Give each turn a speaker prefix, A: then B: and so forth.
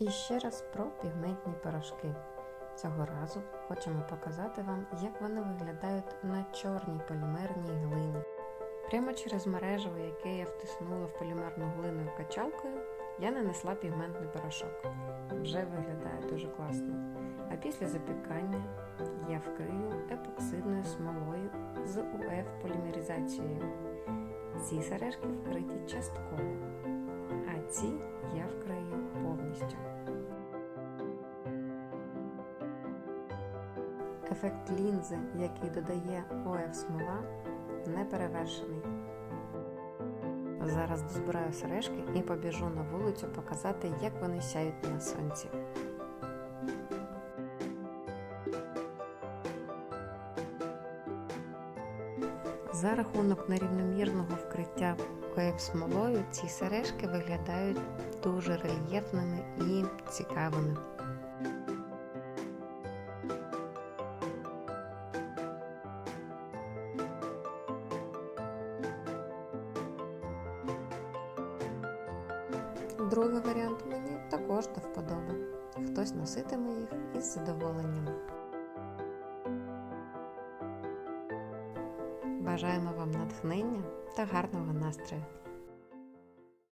A: І ще раз про пігментні порошки. Цього разу хочемо показати вам, як вони виглядають на чорній полімерній глині. Прямо через мережево, яке я втиснула в полімерну глину качалкою, я нанесла пігментний порошок. Вже виглядає дуже класно. А після запікання я вкрию епоксидною смолою з УФ полімеризацією. Ці сережки вкриті частково, а ці Ефект лінзи, який додає ОФ смола, не перевершений. Зараз дозбираю сережки і побіжу на вулицю показати, як вони сяють на сонці. За рахунок нерівномірного вкриття ОФ смолою ці сережки виглядають дуже рельєфними і цікавими. Другий варіант мені також до вподоби. Хтось носитиме їх із задоволенням. Бажаємо вам натхнення та гарного настрою!